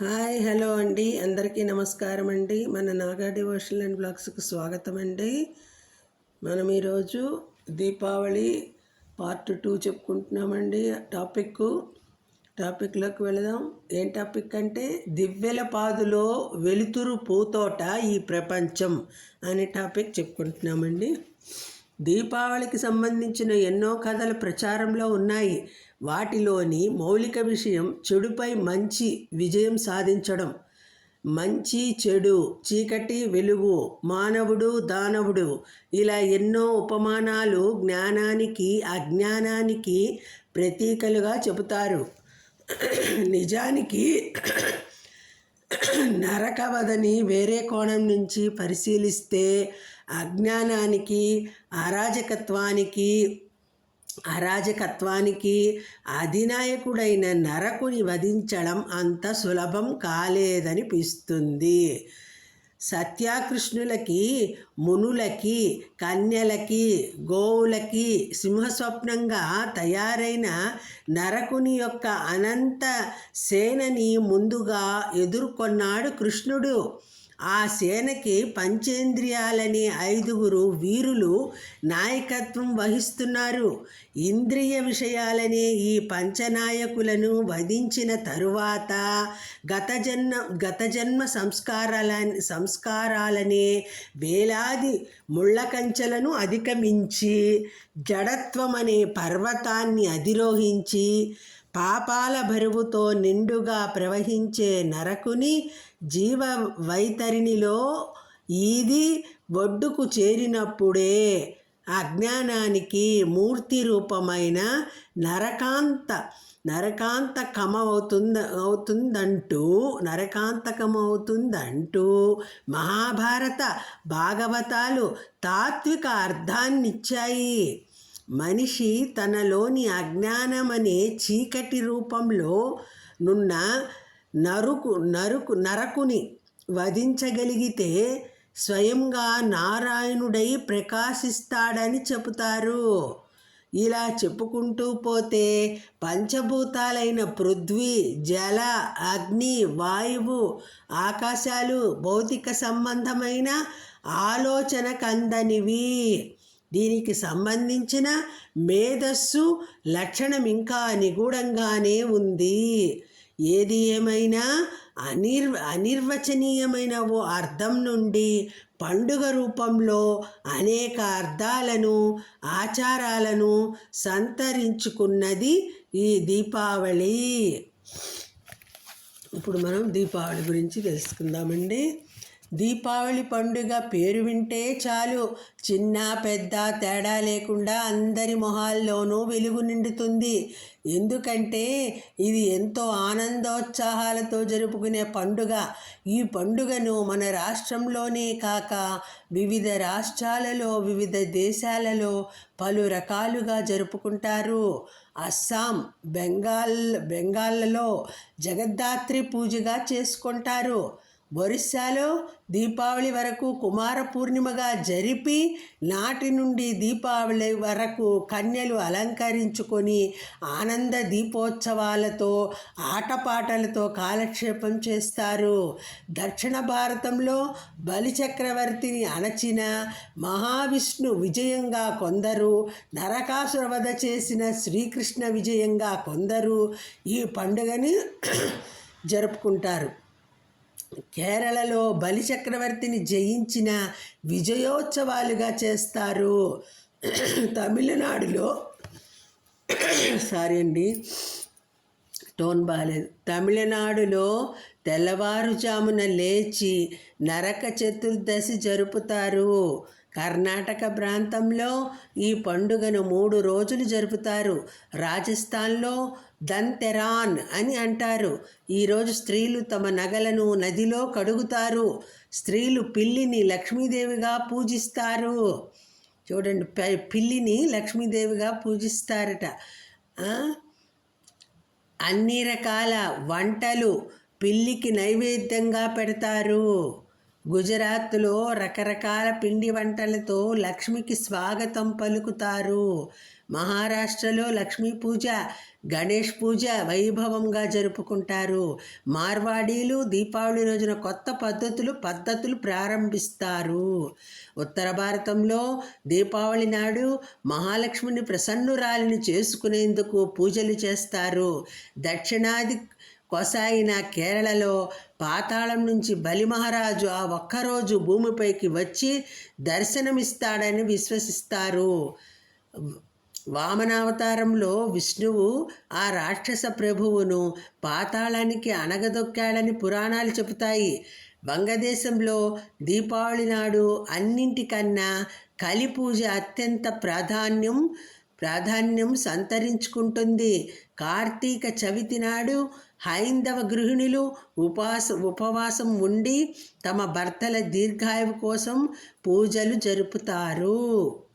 Hi hello అండి. అందరికీ నమస్కారం అండి. మన నాగా డివోషనల్ అండ్ బ్లాగ్స్కి స్వాగతం అండి. మనం ఈరోజు దీపావళి పార్ట్ టూ చెప్పుకుంటున్నామండి. టాపిక్ టాపిక్లోకి వెళదాం. ఏం టాపిక్ అంటే దివ్యల పాదులో వెలుతురు పూతోట ఈ ప్రపంచం అనే టాపిక్ చెప్పుకుంటున్నామండి. దీపావళికి సంబంధించిన ఎన్నో కథలు ప్రచారంలో ఉన్నాయి. వాటిలోని మౌలిక విషయం చెడుపై మంచి విజయం సాధించడం. మంచి చెడు చీకటి వెలుగు మానవుడు దానవుడు ఇలా ఎన్నో ఉపమానాలు జ్ఞానానికి అజ్ఞానానికి ప్రతీకలుగా చెబుతారు. నిజానికి నరకవదని వేరే కోణం నుంచి పరిశీలిస్తే అజ్ఞానానికి అరాజకత్వానికి అరాజకత్వానికి అధినాయకుడైన నరకుని వధించడం అంత సులభం కాలేదనిపిస్తుంది. సత్యాకృష్ణులకి మునులకి కన్యలకి గోవులకి సింహస్వప్నంగా తయారైన నరకుని యొక్క అనంత సేనని ముందుగా ఎదుర్కొన్నాడు కృష్ణుడు. ఆ సేనకి పంచేంద్రియాలని ఐదుగురు వీరులు నాయకత్వం వహిస్తున్నారు. ఇంద్రియ విషయాలనే ఈ పంచనాయకులను వధించిన తరువాత గత జన్మ గత జన్మ సంస్కారాల సంస్కారాలనే వేలాది ముళ్ళ కంచెలను అధిగమించి జడత్వం అనే పర్వతాన్ని అధిరోహించి పాపాల బరువుతో నిండుగా ప్రవహించే నరకుని జీవ వైతరిణిలో ఈది ఒడ్డుకు చేరినప్పుడే అజ్ఞానానికి మూర్తి రూపమైన నరకాంత నరకాంతకమవుతుంద అవుతుందంటూ నరకాంతకమవుతుందంటూ మహాభారత భాగవతాలు తాత్విక అర్థాన్నిచ్చాయి. మనిషి తనలోని అజ్ఞానమనే చీకటి రూపంలో నున్న నరుకు నరుకు నరకుని వధించగలిగితే స్వయంగా నారాయణుడై ప్రకాశిస్తాడని చెబుతారు. ఇలా చెప్పుకుంటూ పోతే పంచభూతాలైన పృథ్వీ జల అగ్ని వాయువు ఆకాశాలు భౌతిక సంబంధమైన ఆలోచన కందనివి దీనికి సంబంధించిన మేధస్సు లక్షణం ఇంకా నిగూఢంగానే ఉంది. ఏది ఏమైనా అనిర్ అనిర్వచనీయమైన ఓ అర్థం నుండి పండుగ రూపంలో అనేక అర్థాలను ఆచారాలను సంతరించుకున్నది ఈ దీపావళి. ఇప్పుడు మనం దీపావళి గురించి తెలుసుకుందామండి. దీపావళి పండుగ పేరు వింటే చాలు. చిన్న పెద్ద తేడా లేకుండా అందరి మొహాల్లోనూ వెలుగు నిండుతుంది. ఎందుకంటే ఇది ఎంతో ఆనందోత్సాహాలతో జరుపుకునే పండుగ. ఈ పండుగను మన రాష్ట్రంలోనే కాక వివిధ రాష్ట్రాలలో వివిధ దేశాలలో పలు రకాలుగా జరుపుకుంటారు. అస్సాం బెంగాల్ బెంగాల్లో జగద్ధాత్రి పూజగా చేసుకుంటారు. ఒరిస్సాలో దీపావళి వరకు కుమార పూర్ణిమగా జరిపి నాటి నుండి దీపావళి వరకు కన్యలు అలంకరించుకొని ఆనంద దీపోత్సవాలతో ఆటపాటలతో కాలక్షేపం చేస్తారు. దక్షిణ భారతంలో బలిచక్రవర్తిని అణచిన మహావిష్ణు విజయంగా కొందరు నరకాసుర వధ చేసిన శ్రీకృష్ణ విజయంగా కొందరు ఈ పండుగని జరుపుకుంటారు. కేరళలో బలిచక్రవర్తిని జయించిన విజయోత్సవాలుగా చేస్తారు. తమిళనాడులో సారీ అండి టోన్ బాగాలేదు తమిళనాడులో తెల్లవారుజామున లేచి నరక చతుర్దశి జరుపుతారు. కర్ణాటక ప్రాంతంలో ఈ పండుగను మూడు రోజులు జరుపుతారు. రాజస్థాన్లో దంతెరాన్ అని అంటారు. ఈరోజు స్త్రీలు తమ నగలను నదిలో కడుగుతారు. స్త్రీలు పిల్లిని లక్ష్మీదేవిగా పూజిస్తారు. చూడండి పిల్లిని లక్ష్మీదేవిగా పూజిస్తారట. అన్ని రకాల వంటలు పిల్లికి నైవేద్యంగా పెడతారు. గుజరాత్లో రకరకాల పిండి వంటలతో లక్ష్మికి స్వాగతం పలుకుతారు. మహారాష్ట్రలో లక్ష్మీ పూజ గణేష్ పూజ వైభవంగా జరుపుకుంటారు. మార్వాడీలు దీపావళి రోజున కొత్త పద్ధతులు పద్ధతులు ప్రారంభిస్తారు. ఉత్తర భారతంలో దీపావళి నాడు మహాలక్ష్మిని ప్రసన్నురాలిని చేసుకునేందుకు పూజలు చేస్తారు. దక్షిణాది కొసాయిన కేరళలో పాతాళం నుంచి బలి మహారాజు ఆ ఒక్కరోజు భూమిపైకి వచ్చి దర్శనమిస్తాడని విశ్వసిస్తారు. వామనావతారంలో విష్ణువు ఆ రాక్షస ప్రభువును పాతాళానికి అనగదొక్కాడని పురాణాలు చెబుతాయి. బంగదేశంలో దీపావళి నాడు అన్నింటికన్నా కలి పూజ అత్యంత ప్రాధాన్యం ప్రాధాన్యం సంతరించుకుంటుంది. కార్తీక చవితి నాడు హైందవ గృహిణులు ఉపాస ఉపవాసం ఉండి తమ భర్తల దీర్ఘాయువు కోసం పూజలు జరుపుతారు.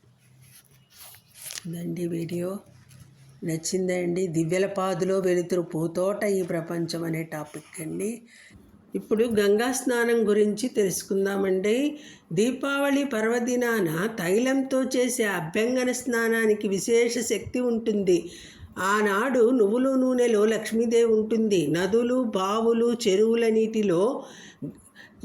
నచ్చిందండి వీడియో. నచ్చిందండి. దివ్యల పాదులో వెలుతురు పూతోట ఈ ప్రపంచం అనే టాపిక్ అండి. ఇప్పుడు గంగా స్నానం గురించి తెలుసుకుందామండి. దీపావళి పర్వదినాన తైలంతో చేసే అభ్యంగన స్నానానికి విశేష శక్తి ఉంటుంది. ఆనాడు నువ్వుల నూనెలో లక్ష్మీదేవి ఉంటుంది. నదులు బావులు చెరువుల నీటిలో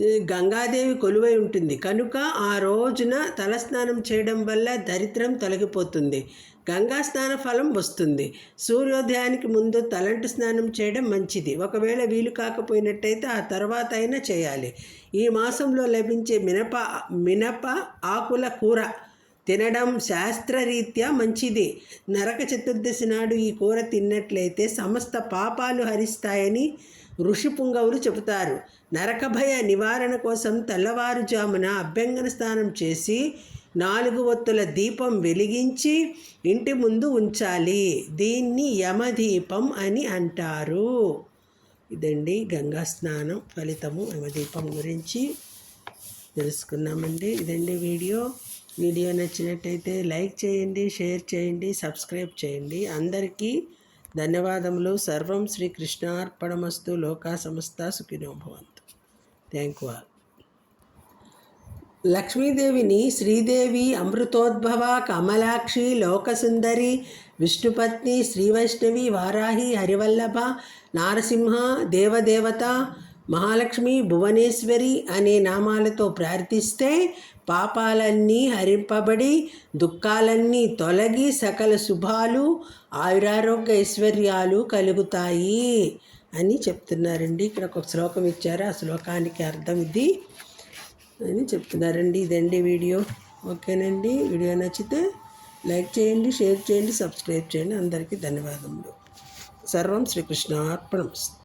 గంగాదేవి కొలువై ఉంటుంది. కనుక ఆ రోజున తలస్నానం చేయడం వల్ల దరిద్రం తొలగిపోతుంది. గంగా స్నాన ఫలం వస్తుంది. సూర్యోదయానికి ముందు తలంటు స్నానం చేయడం మంచిది. ఒకవేళ వీలు కాకపోయినట్టయితే ఆ తర్వాత అయినా చేయాలి. ఈ మాసంలో లభించే మినప మినప ఆకుల కూర తినడం శాస్త్రరీత్యా మంచిది. నరక చతుర్దశి నాడు ఈ కూర తిన్నట్లయితే సమస్త పాపాలు హరిస్తాయని ఋషి పుంగవులు చెబుతారు. నరకభయ నివారణ కోసం తెల్లవారుజామున అభ్యంగన స్నానం చేసి నాలుగు ఒత్తుల దీపం వెలిగించి ఇంటి ముందు ఉంచాలి. దీన్ని యమదీపం అని అంటారు. ఇదండి గంగా స్నానం ఫలితము యమదీపం గురించి తెలుసుకున్నామండి ఇదండి వీడియో. వీడియో నచ్చినట్టయితే లైక్ చేయండి షేర్ చేయండి సబ్స్క్రైబ్ చేయండి. అందరికీ ధన్యవాదములు. సర్వం శ్రీ కృష్ణార్పణమస్తు లోకా సమస్త సుఖినో భవంతు. థ్యాంక్ యూ ఆల్ లక్ష్మీదేవిని శ్రీదేవి అమృతోద్భవ కమలాక్షి లోకసుందరి విష్ణుపత్ని శ్రీవైష్ణవి వారాహి హరివల్లభ నారసింహ దేవదేవత మహాలక్ష్మి భువనేశ్వరి అనే నామాలతో ప్రార్థిస్తే పాపాలన్నీ హరింపబడి దుఃఖాలన్నీ తొలగి సకల శుభాలు ఆయురారోగ్య ఐశ్వర్యాలు కలుగుతాయి అని చెప్తున్నారండి. ఇక్కడ ఒక శ్లోకం ఇచ్చారు. ఆ శ్లోకానికి అర్థం ఇది అని చెప్తున్నారండి. ఇదండి వీడియో. ఓకేనండి. వీడియో నచ్చితే లైక్ చేయండి షేర్ చేయండి సబ్స్క్రైబ్ చేయండి. అందరికీ ధన్యవాదములు. సర్వం శ్రీకృష్ణ అర్పణం